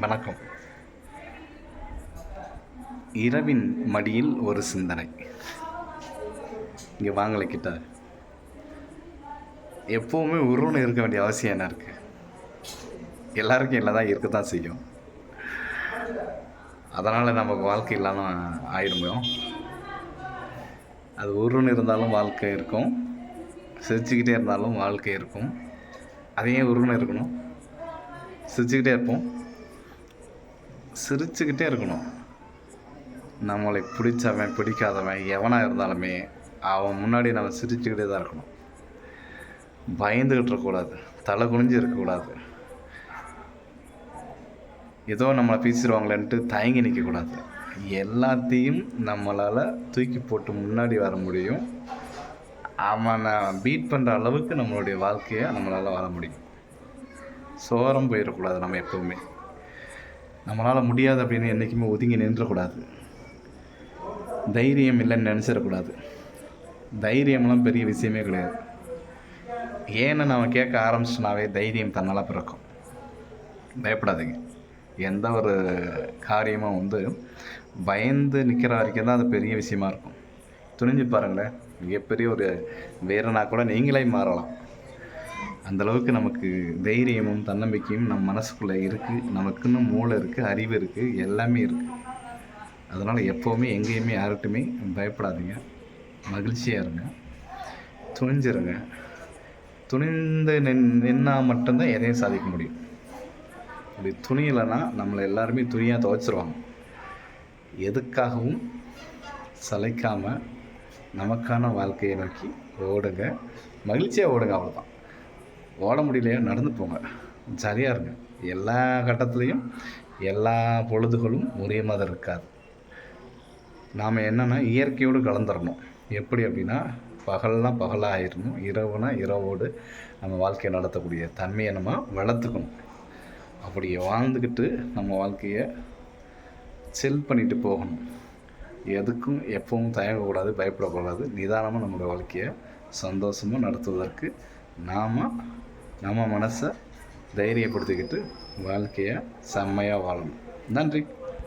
வணக்கம். இரவின் மடியில் ஒரு சிந்தனை. இங்கே வாங்கலை கிட்ட. எப்போவுமே உருவன்னு இருக்க வேண்டிய அவசியம் என்ன இருக்குது எல்லாருக்கும் இல்லை தான் இருக்க தான் செய்யும். அதனால் நமக்கு வாழ்க்கை இல்லாமல் ஆயிடுமோ அது உருன்னு இருந்தாலும் வாழ்க்கை இருக்கும். சிரிச்சுக்கிட்டே இருந்தாலும் வாழ்க்கை இருக்கும். அது ஏன் உருன்னு இருக்கணும். சிரிச்சுக்கிட்டே இருப்போம். சிரிச்சுக்கிட்டே இருக்கணும். நம்மளை பிடிச்சவன் பிடிக்காதவன் எவனாக இருந்தாலுமே அவன் முன்னாடி நம்ம சிரிச்சுக்கிட்டே தான் இருக்கணும். பயந்துக்கிட்டு இருக்கக்கூடாது. தலை குனிஞ்சு இருக்கக்கூடாது. ஏதோ நம்மளை பேசிடுவாங்களேன்ட்டு தயங்கி நிற்கக்கூடாது. எல்லாத்தையும் நம்மளால் தூக்கி போட்டு முன்னாடி வர முடியும். அவனை பீட் பண்ணுற அளவுக்கு நம்மளுடைய வாழ்க்கையை நம்மளால் வாழ முடியும். சோரம் போயிடக்கூடாது நம்ம எப்போவுமே. நம்மளால் முடியாது அப்படின்னு என்றைக்குமே ஒதுங்கி நின்றக்கூடாது. தைரியம் இல்லைன்னு நினச்சிடக்கூடாது. தைரியம்லாம் பெரிய விஷயமே கிடையாது. ஏன்னு நம்ம கேட்க ஆரம்பிச்சினாவே தைரியம் தன்னால் பிறக்கும். பயப்படாதீங்க. எந்த ஒரு காரியமும் வந்து பயந்து நிற்கிற வரைக்கும் தான் அது பெரிய விஷயமா இருக்கும். துணிஞ்சு பாருங்களேன் மிகப்பெரிய ஒரு வீரனாக கூட நீங்களே மாறலாம். அந்தளவுக்கு நமக்கு தைரியமும் தன்னம்பிக்கையும் நம் மனசுக்குள்ளே இருக்குது நமக்குன்னு மூளை இருக்குது அறிவு இருக்குது எல்லாமே இருக்குது அதனால் எப்போவுமே எங்கேயுமே யார்கிட்டுமே பயப்படாதீங்க. மகிழ்ச்சியாக இருங்க. துணிஞ்சிருங்க. துணிந்து நின் நின்னால் மட்டும்தான் எதையும் சாதிக்க முடியும். அப்படி துணியலைன்னா நம்மளை எல்லாருமே துணியாக துவைச்சிருவாங்க. எதுக்காகவும் சளைக்காமல் நமக்கான வாழ்க்கையை நோக்கி ஓடுங்க. மகிழ்ச்சியாக ஓடுங்க அவ்வளோதான் ஓட முடியலையா நடந்து போங்க. ஜாலியாக இருங்க. எல்லா கட்டத்துலேயும் எல்லா பொழுதுகளும் ஒரே மாதிரி இருக்காது. நாம் என்னென்னா இயற்கையோடு கலந்துடணும் எப்படி அப்படின்னா பகல்னால் பகலாக ஆயிடணும் இரவுனா இரவோடு நம்ம வாழ்க்கையை நடத்தக்கூடிய தன்மையை நம்ம வளர்த்துக்கணும். அப்படி வாழ்ந்துக்கிட்டு நம்ம வாழ்க்கையை செல் பண்ணிட்டு போகணும். எதுக்கும் எப்பவும் தயங்கக்கூடாது பயப்படக்கூடாது. நிதானமாக நம்மளோட வாழ்க்கையை சந்தோஷமாக நடத்துவதற்கு நாம் நம்ம மனசை தைரியப்படுத்திக்கிட்டு வாழ்க்கையை செம்மையாக வாழணும். நன்றி.